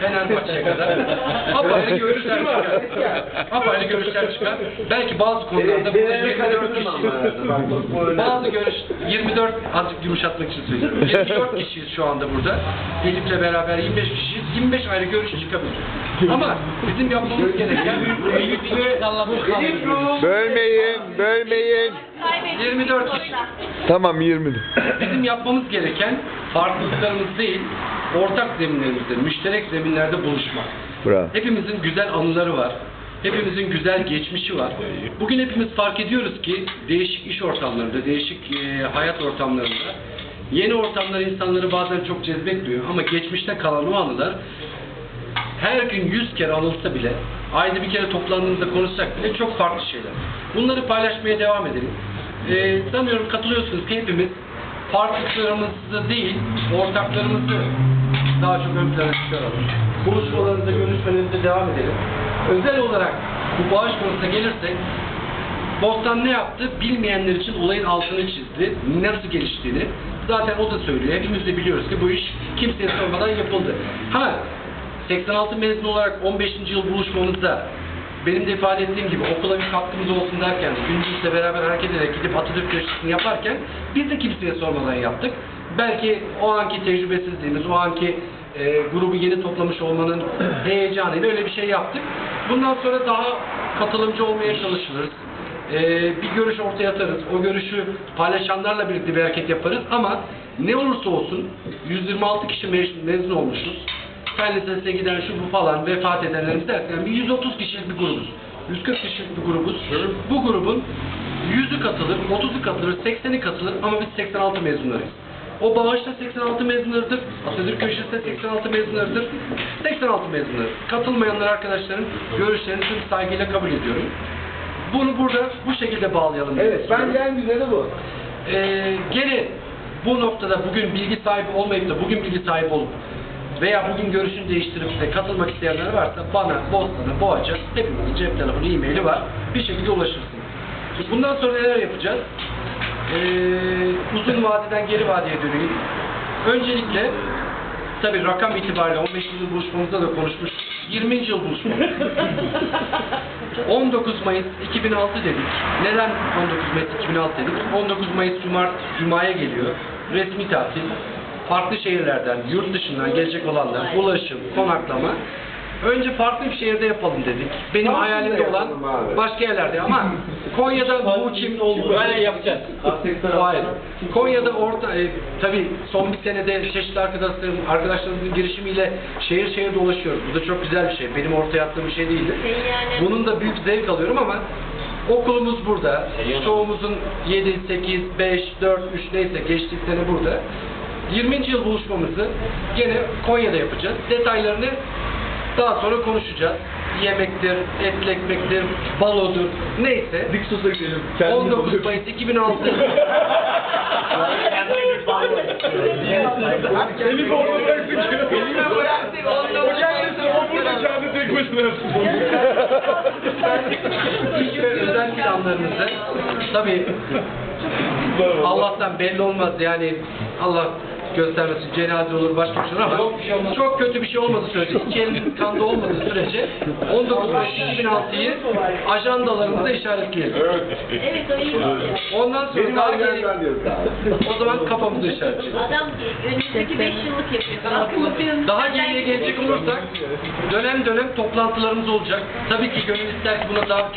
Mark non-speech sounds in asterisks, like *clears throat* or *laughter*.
Fenerbahçe'ye kadar *laughs* apayrı görüşler çıkar. Apayrı görüşler çıkar. Belki bazı konularda burada 24 kişiyiz. Bazı görüş 24 azıcık yumuşatmak için söylüyorum. *laughs* 24 kişiyiz şu anda burada. Elif'le beraber 25 kişiyiz. 25 ayrı görüş çıkabilir. Ama bizim yapmamız gereken Bölmeyin, bölmeyin. 24 kişi. Tamam 20. Bizim yapmamız gereken farklılıklarımız değil, ortak zeminlerimizde, müşterek zeminlerde buluşmak. Bravo. Hepimizin güzel anıları var. Hepimizin güzel geçmişi var. Bugün hepimiz fark ediyoruz ki değişik iş ortamlarında, değişik e, hayat ortamlarında yeni ortamlar insanları bazen çok cezbetmiyor ama geçmişte kalan o anılar her gün yüz kere anılsa bile, ayda bir kere toplandığımızda konuşsak bile çok farklı şeyler. Bunları paylaşmaya devam edelim. Ee, sanıyorum katılıyorsunuz ki hepimiz farklılıklarımızı değil, ortaklarımızı daha çok ön plana çıkaralım. Buluşmalarınıza, görüşmelerinize devam edelim. Özel olarak bu bağış konusuna gelirsek, Bostan ne yaptı? Bilmeyenler için olayın altını çizdi. Nasıl geliştiğini. Zaten o da söylüyor. Hepimiz de biliyoruz ki bu iş kimseye sormadan yapıldı. Ha, 86 mezun olarak 15. yıl buluşmamızda benim de ifade ettiğim gibi okula bir katkımız olsun derken, gündüzle beraber hareket ederek gidip Atatürk köşesini yaparken biz de kimseye sormadan yaptık. Belki o anki tecrübesizliğimiz, o anki e, grubu yeni toplamış olmanın *clears throat* heyecanıyla öyle bir şey yaptık. Bundan sonra daha katılımcı olmaya çalışırız. Ee, bir görüş ortaya atarız. O görüşü paylaşanlarla birlikte bir hareket yaparız ama ne olursa olsun 126 kişi mez- mezun olmuşuz. Fen lisesine giden şu bu falan vefat edenlerimiz derken bir 130 kişilik bir grubuz. 140 kişilik bir grubuz. Bu grubun 100'ü katılır, 30'u katılır, 80'i katılır ama biz 86 mezunlarıyız. O bağışta 86 mezunlarıdır. Atatürk Köşesi de 86 mezunlarıdır. 86 mezunları. Katılmayanlar arkadaşların görüşlerini tüm saygıyla kabul ediyorum. Bunu burada bu şekilde bağlayalım. Evet, bence en güzeli bu. Ee, gene bu noktada bugün bilgi sahibi olmayıp da bugün bilgi sahibi olup veya bugün görüşünü değiştirip de katılmak isteyenler varsa bana, Bostan'a, Boğaç'a hepimizin cep telefonu, e-maili var. Bir şekilde ulaşırsın. Bundan sonra neler yapacağız? Ee, uzun vadeden geri vadeye döneyim. Öncelikle tabii rakam itibariyle 15. yıl buluşmamızda da konuşmuş. 20. yıl buluşmamız. 19 Mayıs 2006 dedik. Neden 19 Mayıs 2006 dedik? 19 Mayıs Cumart, Cuma'ya geliyor. Resmi tatil. Farklı şehirlerden, yurt dışından gelecek olanlar, ulaşım, konaklama. Önce farklı bir şehirde yapalım dedik. Benim Samsun'da hayalimde olan yapalım abi. başka yerlerde ama Konya'da bu kim Böyle yapacağız. Hayır. Konya'da orta, e, tabii son bir senede çeşitli arkadaşlarım, arkadaşlarımızın girişimiyle şehir şehir dolaşıyoruz. Bu da çok güzel bir şey. Benim ortaya attığım bir şey değildi. Bunun da büyük zevk alıyorum ama okulumuz burada. Çoğumuzun 7, 8, 5, 4, 3 neyse geçtik sene burada. 20. yıl buluşmamızı gene Konya'da yapacağız. Detaylarını daha sonra konuşacağız. Yemektir, etli ekmektir, balodur, neyse. Diksus'a gidelim. 19 Mayıs 2006. Elif orada bıraktık. Elif'e bıraktık. O kendisi, o burada kendi tek başına yapsın. İlk özel planlarınızı tabii Allah'tan belli olmaz yani Allah göstermesin cenaze olur başka bir şey olur ama çok kötü bir şey olmadığı sürece iki elin kanda olmadığı sürece 19 Mayıs 2006'yı ajandalarımıza işaretleyelim. Evet o iyi. Ondan sonra Benim daha geri, o zaman kafamıza işaretleyelim. Adam önümüzdeki 5 yıllık yapıyor. Daha geriye gelecek olursak dönem dönem toplantılarımız olacak. Tabii ki gönül ister ki buna daha